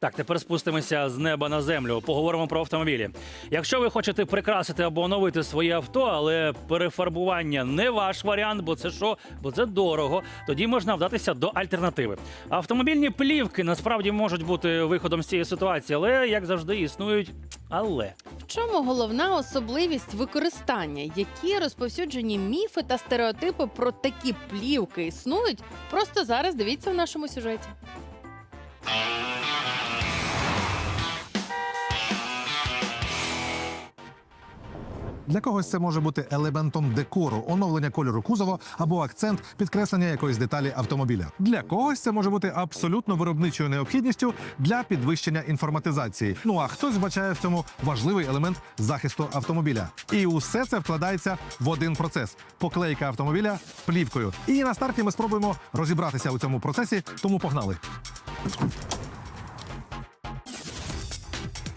Так, тепер спустимося з неба на землю. Поговоримо про автомобілі. Якщо ви хочете прикрасити або оновити своє авто, але перефарбування не ваш варіант, бо це що? Бо це дорого. Тоді можна вдатися до альтернативи. Автомобільні плівки насправді можуть бути виходом з цієї ситуації, але як завжди існують. Але В чому головна особливість використання? Які розповсюджені міфи та стереотипи про такі плівки існують? Просто зараз дивіться в нашому сюжеті. Для когось це може бути елементом декору, оновлення кольору кузова або акцент підкреслення якоїсь деталі автомобіля. Для когось це може бути абсолютно виробничою необхідністю для підвищення інформатизації. Ну а хтось вбачає в цьому важливий елемент захисту автомобіля. І усе це вкладається в один процес поклейка автомобіля плівкою. І на старті ми спробуємо розібратися у цьому процесі, тому погнали.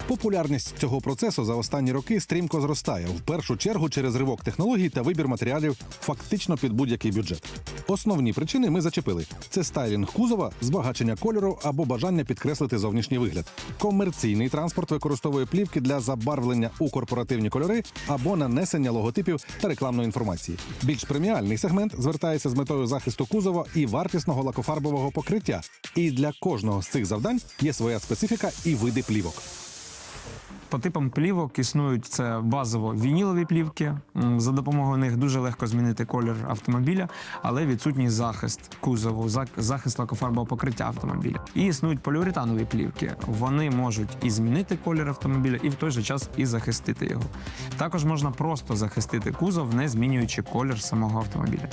Популярність цього процесу за останні роки стрімко зростає в першу чергу через ривок технологій та вибір матеріалів фактично під будь-який бюджет. Основні причини ми зачепили: це стайлінг кузова, збагачення кольору або бажання підкреслити зовнішній вигляд. Комерційний транспорт використовує плівки для забарвлення у корпоративні кольори або нанесення логотипів та рекламної інформації. Більш преміальний сегмент звертається з метою захисту кузова і вартісного лакофарбового покриття. І для кожного з цих завдань є своя специфіка і види плівок. По типам плівок існують це базово вінілові плівки. За допомогою них дуже легко змінити колір автомобіля, але відсутній захист кузову, захист лакофарбового покриття автомобіля. І існують поліуретанові плівки. Вони можуть і змінити колір автомобіля, і в той же час і захистити його. Також можна просто захистити кузов, не змінюючи колір самого автомобіля.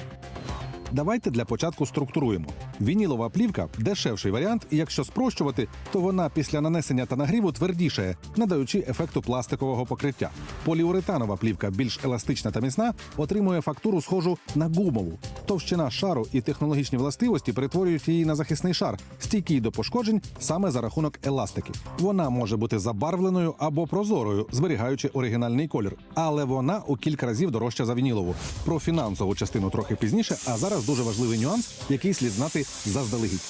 Давайте для початку структуруємо. Вінілова плівка дешевший варіант, і якщо спрощувати, то вона після нанесення та нагріву твердішає, надаючи ефекту пластикового покриття. Поліуретанова плівка більш еластична та міцна, отримує фактуру схожу на гумову. Товщина шару і технологічні властивості перетворюють її на захисний шар, стійкий до пошкоджень саме за рахунок еластики. Вона може бути забарвленою або прозорою, зберігаючи оригінальний колір, але вона у кілька разів дорожча за вінілову. Про фінансову частину трохи пізніше, а зараз дуже важливий нюанс, який слід знати заздалегідь.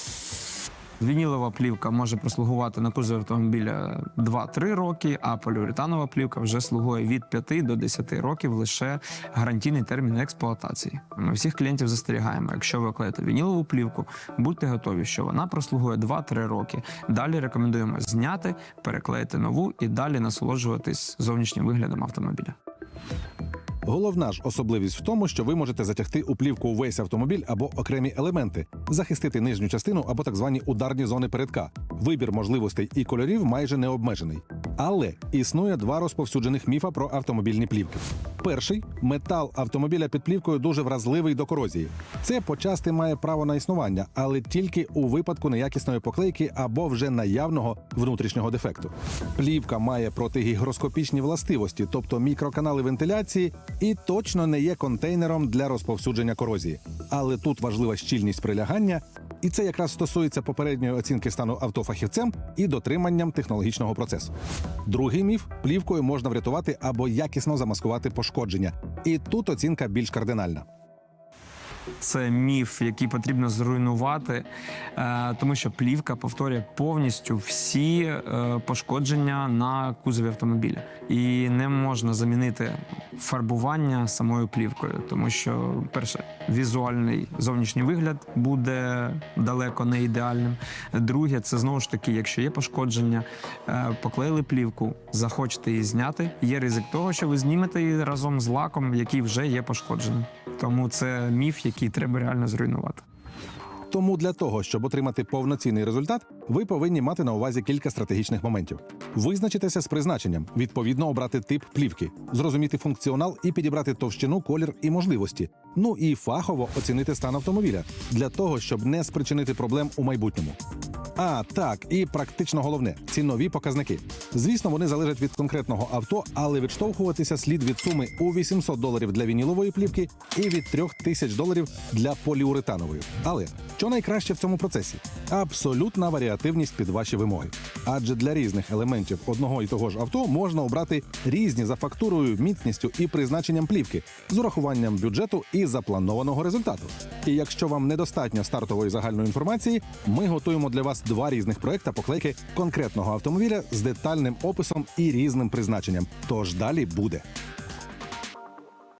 Вінілова плівка може прослугувати на кузові автомобіля 2-3 роки, а поліуретанова плівка вже слугує від 5 до 10 років лише гарантійний термін експлуатації. Ми всіх клієнтів застерігаємо. Якщо ви клеїте вінілову плівку, будьте готові, що вона прослугує 2-3 роки. Далі рекомендуємо зняти, переклеїти нову і далі насолоджуватись зовнішнім виглядом автомобіля. Головна ж особливість в тому, що ви можете затягти у плівку увесь автомобіль або окремі елементи, захистити нижню частину або так звані ударні зони передка. Вибір можливостей і кольорів майже не обмежений. Але існує два розповсюджених міфа про автомобільні плівки. Перший метал автомобіля під плівкою дуже вразливий до корозії. Це почасти має право на існування, але тільки у випадку неякісної поклейки або вже наявного внутрішнього дефекту. Плівка має протигігроскопічні властивості, тобто мікроканали вентиляції, і точно не є контейнером для розповсюдження корозії. Але тут важлива щільність прилягання, і це якраз стосується попередньої оцінки стану авто фахівцем і дотриманням технологічного процесу. Другий міф плівкою можна врятувати або якісно замаскувати пошкодження. І тут оцінка більш кардинальна. Це міф, який потрібно зруйнувати, е, тому що плівка повторює повністю всі е, пошкодження на кузові автомобіля, і не можна замінити фарбування самою плівкою, тому що перше візуальний зовнішній вигляд буде далеко не ідеальним. Друге, це знову ж таки, якщо є пошкодження, е, поклеїли плівку, захочете її зняти. Є ризик того, що ви знімете її разом з лаком, який вже є пошкодженим. Тому це міф, який треба реально зруйнувати. Тому для того, щоб отримати повноцінний результат, ви повинні мати на увазі кілька стратегічних моментів: визначитися з призначенням, відповідно обрати тип плівки, зрозуміти функціонал і підібрати товщину, колір і можливості. Ну і фахово оцінити стан автомобіля для того, щоб не спричинити проблем у майбутньому. А так, і практично головне цінові показники. Звісно, вони залежать від конкретного авто, але відштовхуватися слід від суми у 800 доларів для вінілової плівки і від 3000 доларів для поліуретанової. Але що найкраще в цьому процесі? Абсолютна варіативність під ваші вимоги. Адже для різних елементів одного і того ж авто можна обрати різні за фактурою, міцністю і призначенням плівки з урахуванням бюджету і запланованого результату. І якщо вам недостатньо стартової загальної інформації, ми готуємо для вас два різних проекта поклейки конкретного автомобіля з детальним описом і різним призначенням. Тож далі буде.